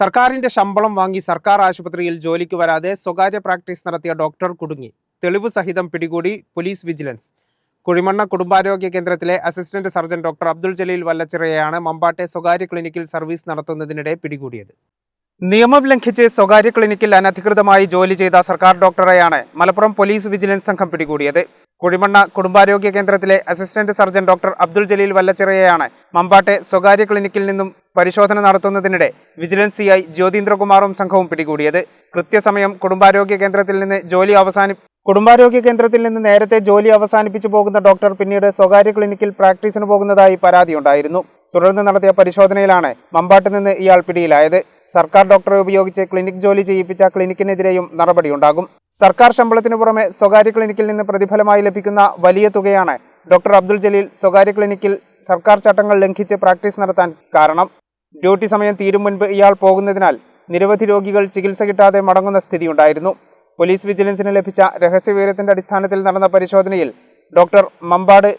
സർക്കാരിന്റെ ശമ്പളം വാങ്ങി സർക്കാർ ആശുപത്രിയിൽ ജോലിക്ക് വരാതെ സ്വകാര്യ പ്രാക്ടീസ് നടത്തിയ ഡോക്ടർ കുടുങ്ങി. തെളിവ് സഹിതം പിടികൂടി പോലീസ് വിജിലൻസ്. കുഴിമണ്ണ കുടുംബാരോഗ്യ കേന്ദ്രത്തിലെ assistant surgeon doctor Abdul Jaleel വല്ലച്ചിറയാണ് മമ്പാട്ടെ സ്വകാര്യ ക്ലിനിക്കിൽ സർവീസ് നടത്തുന്നതിനിടെ പിടികൂടിയത്. നിയമം ലംഘിച്ച് സ്വകാര്യ ക്ലിനിക്കിൽ അനധികൃതമായി ജോലി ചെയ്ത സർക്കാർ ഡോക്ടറെയാണ് മലപ്പുറം പോലീസ് വിജിലൻസ് സംഘം പിടികൂടിയത്. കുഴിമണ്ണ കുടുംബാരോഗ്യ കേന്ദ്രത്തിലെ assistant surgeon doctor Abdul Jaleel വല്ലച്ചിറയാണ് മമ്പാട്ടെ സ്വകാര്യ ക്ലിനിക്കിൽ നിന്നും പരിശോധന നടത്തുന്നതിനിടെ വിജിലൻസ് സിഐ ജ്യോതീന്ദ്രകുമാറും സംഘവും പിടികൂടിയത്. കൃത്യസമയം കുടുംബാരോഗ്യ കേന്ദ്രത്തിൽ നിന്ന് ജോലി അവസാനി കുടുംബാരോഗ്യ കേന്ദ്രത്തിൽ നിന്ന് നേരത്തെ ജോലി അവസാനിപ്പിച്ചു പോകുന്ന ഡോക്ടർ പിന്നീട് സ്വകാര്യ ക്ലിനിക്കിൽ പ്രാക്ടീസിന് പോകുന്നതായി പരാതിയുണ്ടായിരുന്നു. തുടർന്ന് നടത്തിയ പരിശോധനയിലാണ് മമ്പാട്ട് നിന്ന് ഇയാൾ പിടിയിലായത്. സർക്കാർ ഡോക്ടറെ ഉപയോഗിച്ച് ക്ലിനിക് ജോലി ചെയ്യിപ്പിച്ച ക്ലിനിക്കിനെതിരെയും നടപടിയുണ്ടാകും. സർക്കാർ ശമ്പളത്തിനു പുറമെ സ്വകാര്യ ക്ലിനിക്കിൽ നിന്ന് പ്രതിഫലമായി ലഭിക്കുന്ന വലിയ തുകയാണ് ഡോക്ടർ അബ്ദുൾ ജലീൽ സ്വകാര്യ ക്ലിനിക്കിൽ സർക്കാർ ചട്ടങ്ങൾ ലംഘിച്ച് പ്രാക്ടീസ് നടത്താൻ കാരണം. ഡ്യൂട്ടി സമയം തീരും മുൻപ് ഇയാൾ പോകുന്നതിനാൽ നിരവധി രോഗികൾ ചികിത്സ കിട്ടാതെ മടങ്ങുന്ന സ്ഥിതിയുണ്ടായിരുന്നു. പോലീസ് വിജിലൻസിന് ലഭിച്ച രഹസ്യവിവരത്തിന്റെ അടിസ്ഥാനത്തിൽ നടന്ന പരിശോധനയിൽ ഡോക്ടർ മമ്പാട്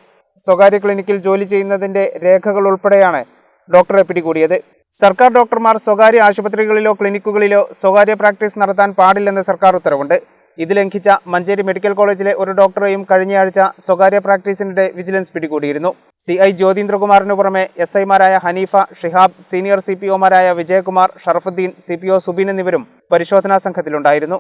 സ്വകാര്യ ക്ലിനിക്കിൽ ജോലി ചെയ്യുന്നതിന്റെ രേഖകൾ ഉൾപ്പെടെയാണ് ഡോക്ടറെ പിടികൂടിയത്. സർക്കാർ ഡോക്ടർമാർ സ്വകാര്യ ആശുപത്രികളിലോ ക്ലിനിക്കുകളിലോ സ്വകാര്യ പ്രാക്ടീസ് നടത്താൻ പാടില്ലെന്ന് സർക്കാർ ഉത്തരവുണ്ട്. ഇത് ലംഘിച്ച മഞ്ചേരി മെഡിക്കൽ കോളേജിലെ ഒരു ഡോക്ടറെയും കഴിഞ്ഞയാഴ്ച സ്വകാര്യ പ്രാക്ടീസിനിടെ വിജിലൻസ് പിടികൂടിയിരുന്നു. സി ഐ ജ്യോതീന്ദ്രകുമാറിനു പുറമെ എസ് ഐമാരായ Haneefa Shihab senior C P ഒമാരായ Vijayakumar Sharafuddeen C P O Subeen എന്നിവരും പരിശോധനാ സംഘത്തിലുണ്ടായിരുന്നു.